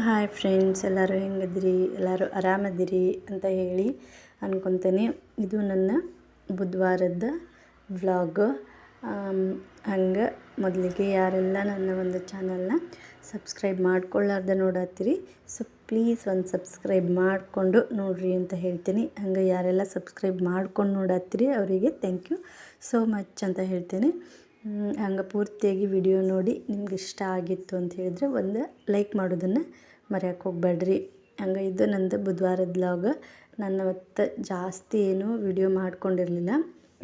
Hi friends, ಎಲ್ಲರೂ ಹೆಂಗಿದ್ರಿ ಎಲ್ಲರೂ ಆರಾಮದಿರಿ ಅಂತ ಹೇಳಿ ಅನ್ಕೊತೇನೆ. ಇದು ನನ್ನ ಬುಧವಾರದ ವ್ಲಾಗ್. ಹಂಗೆ ಮೊದಲಿಗೆ ಯಾರೆಲ್ಲ ನನ್ನ ಒಂದು ಚಾನಲ್ನ ಸಬ್ಸ್ಕ್ರೈಬ್ ಮಾಡ್ಕೊಳ್ಳಾರ್ದೆ ನೋಡತ್ತೀರಿ, ಸೊ ಪ್ಲೀಸ್ ಒಂದು ಸಬ್ಸ್ಕ್ರೈಬ್ ಮಾಡಿಕೊಂಡು ನೋಡ್ರಿ ಅಂತ ಹೇಳ್ತೀನಿ. ಹಂಗೆ ಯಾರೆಲ್ಲ ಸಬ್ಸ್ಕ್ರೈಬ್ ಮಾಡ್ಕೊಂಡು ನೋಡತ್ತೀರಿ, ಅವರಿಗೆ ಥ್ಯಾಂಕ್ ಯು ಸೋ ಮಚ್ ಅಂತ ಹೇಳ್ತೀನಿ. ಹಂಗೆ ಪೂರ್ತಿಯಾಗಿ ವಿಡಿಯೋ ನೋಡಿ ನಿಮ್ಗೆ ಇಷ್ಟ ಆಗಿತ್ತು ಅಂತ ಹೇಳಿದ್ರೆ ಒಂದು ಲೈಕ್ ಮಾಡೋದನ್ನು ಮರೆಯೋಕೆ ಹೋಗ್ಬೇಡ್ರಿ. ಹಂಗೆ ಇದು ನಂದು ಬುಧವಾರದ ಲಾಗ ನಾನು ಅವತ್ತು ಜಾಸ್ತಿ ಏನು ವಿಡಿಯೋ ಮಾಡ್ಕೊಂಡಿರಲಿಲ್ಲ.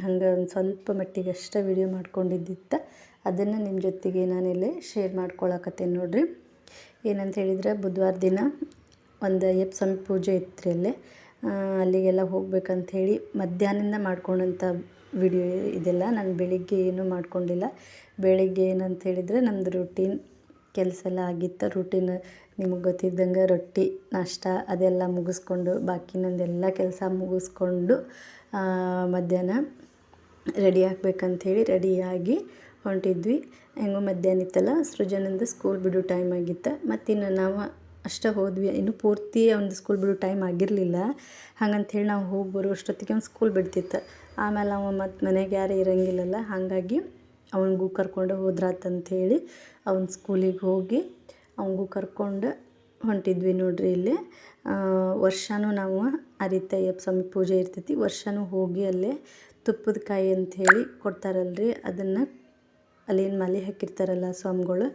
ಹಂಗೆ ಒಂದು ಸ್ವಲ್ಪ ಮಟ್ಟಿಗೆ ಅಷ್ಟೇ ವಿಡಿಯೋ ಮಾಡ್ಕೊಂಡಿದ್ದಿತ್ತ. ಅದನ್ನು ನಿಮ್ಮ ಜೊತೆಗೆ ನಾನಿಲ್ಲಿ ಶೇರ್ ಮಾಡ್ಕೊಳಕತ್ತೇನೆ ನೋಡಿರಿ. ಏನಂತ ಹೇಳಿದ್ರೆ ಬುಧವಾರ ದಿನ ಒಂದು ಸ್ವಾಮಿ ಪೂಜೆ ಇತ್ತು ರೀ ಅಲ್ಲೇ. ಅಲ್ಲಿಗೆಲ್ಲ ಹೇಳಿ ಮಧ್ಯಾಹ್ನದಿಂದ ಮಾಡ್ಕೊಂಡಂಥ ವಿಡಿಯೋ ಇದೆಲ್ಲ. ನಾನು ಬೆಳಿಗ್ಗೆ ಏನೂ ಮಾಡ್ಕೊಂಡಿಲ್ಲ. ಬೆಳಿಗ್ಗೆ ಏನಂತ ಹೇಳಿದರೆ ನಮ್ದು ರೂಟೀನ್ ಕೆಲಸ ಎಲ್ಲ ಆಗಿತ್ತು. ರೂಟೀನ್ ನಿಮಗೆ ಗೊತ್ತಿದ್ದಂಗೆ ರೊಟ್ಟಿ, ನಾಷ್ಟ ಅದೆಲ್ಲ ಮುಗಿಸ್ಕೊಂಡು, ಬಾಕಿ ನಂದೆಲ್ಲ ಕೆಲಸ ಮುಗಿಸ್ಕೊಂಡು ಮಧ್ಯಾಹ್ನ ರೆಡಿ ಆಗಬೇಕಂಥೇಳಿ ರೆಡಿಯಾಗಿ ಹೊಂಟಿದ್ವಿ. ಹೆಂಗೋ ಮಧ್ಯಾಹ್ನ ಇತ್ತಲ್ಲ, ಸೃಜನಂದು ಸ್ಕೂಲ್ ಬಿಡೋ ಟೈಮ್ ಆಗಿತ್ತು. ಮತ್ತಿನ್ನು ನಾವು ಅಷ್ಟೇ ಹೋದ್ವಿ. ಇನ್ನು ಪೂರ್ತಿ ಅವ್ನ ಸ್ಕೂಲ್ ಬಿಡೋ ಟೈಮ್ ಆಗಿರಲಿಲ್ಲ. ಹೇಳಿ ನಾವು ಹೋಗಿ ಬರೋ ಅಷ್ಟೊತ್ತಿಗೆ ಅವ್ನು ಸ್ಕೂಲ್ ಬಿಡ್ತಿತ್ತು. ಆಮೇಲೆ ಅವ ಮತ್ತು ಮನೆಗೆ ಯಾರು ಇರಂಗಿಲ್ಲಲ್ಲ, ಹಾಗಾಗಿ ಅವನಿಗೂ ಕರ್ಕೊಂಡು ಹೋದ್ರಾತಂಥೇಳಿ ಅವ್ನ ಸ್ಕೂಲಿಗೆ ಹೋಗಿ ಅವನಿಗೂ ಕರ್ಕೊಂಡು ಹೊಂಟಿದ್ವಿ ನೋಡ್ರಿ ಇಲ್ಲಿ. ವರ್ಷವೂ ನಾವು ಅರಿತ ಅಯ್ಯಪ್ಪ ಸ್ವಾಮಿ ಪೂಜೆ ಇರ್ತೈತಿ. ವರ್ಷವೂ ಹೋಗಿ ಅಲ್ಲೇ ತುಪ್ಪದ ಕಾಯಿ ಅಂಥೇಳಿ ಕೊಡ್ತಾರಲ್ರಿ. ಅದನ್ನು ಅಲ್ಲೇನು ಮಾಲೆ ಹಾಕಿರ್ತಾರಲ್ಲ ಸ್ವಾಮಿಗಳು,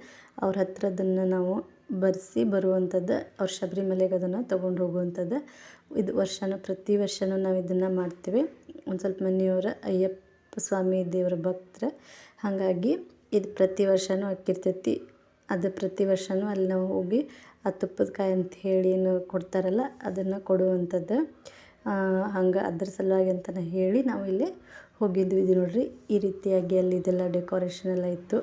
ಅವ್ರ ಹತ್ರ ಅದನ್ನು ನಾವು ಬರೆಸಿ ಬರುವಂಥದ್ದು, ಅವ್ರ ಶಬರಿಮಲೆಗೆ ಅದನ್ನು ತೊಗೊಂಡು ಹೋಗುವಂಥದ್ದು. ಇದು ವರ್ಷನೂ, ಪ್ರತಿ ವರ್ಷನೂ ನಾವು ಇದನ್ನು ಮಾಡ್ತೀವಿ. ಒಂದು ಸ್ವಲ್ಪ ಮನೆಯವರ, ಅಯ್ಯಪ್ಪ ಸ್ವಾಮಿ ದೇವರ ಭಕ್ತರ. ಹಾಗಾಗಿ ಇದು ಪ್ರತಿ ವರ್ಷವೂ ಅಕ್ಕಿರ್ತೈತಿ ಅದು ಪ್ರತಿ ವರ್ಷವೂ ಅಲ್ಲಿ ನಾವು ಹೋಗಿ ಆ ತುಪ್ಪದ ಕಾಯಿ ಅಂತ ಹೇಳಿ ಏನು ಕೊಡ್ತಾರಲ್ಲ, ಅದನ್ನು ಕೊಡುವಂಥದ್ದು. ಹಂಗೆ ಅದ್ರ ಸಲುವಾಗಿ ಅಂತಲೇ ಹೇಳಿ ನಾವು ಇಲ್ಲಿ ಹೋಗಿದ್ವಿ. ಇದು ನೋಡಿರಿ, ಈ ರೀತಿಯಾಗಿ ಅಲ್ಲಿ ಇದೆಲ್ಲ ಡೆಕೋರೇಷನ್ ಎಲ್ಲ ಇತ್ತು.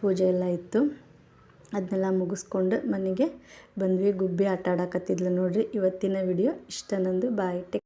ಪೂಜೆ ಎಲ್ಲ ಇತ್ತು. ಅದನ್ನೆಲ್ಲ ಮುಗಿಸ್ಕೊಂಡು ಮನೆಗೆ ಬಂದ್ವಿ. ಗುಬ್ಬಿ ಆಟ ಆಡಕತ್ತಿದ್ಲು ನೋಡಿರಿ. ಇವತ್ತಿನ ವಿಡಿಯೋ ಇಷ್ಟ ನಂದು. ಬಾಯ್ ಟೆಕ್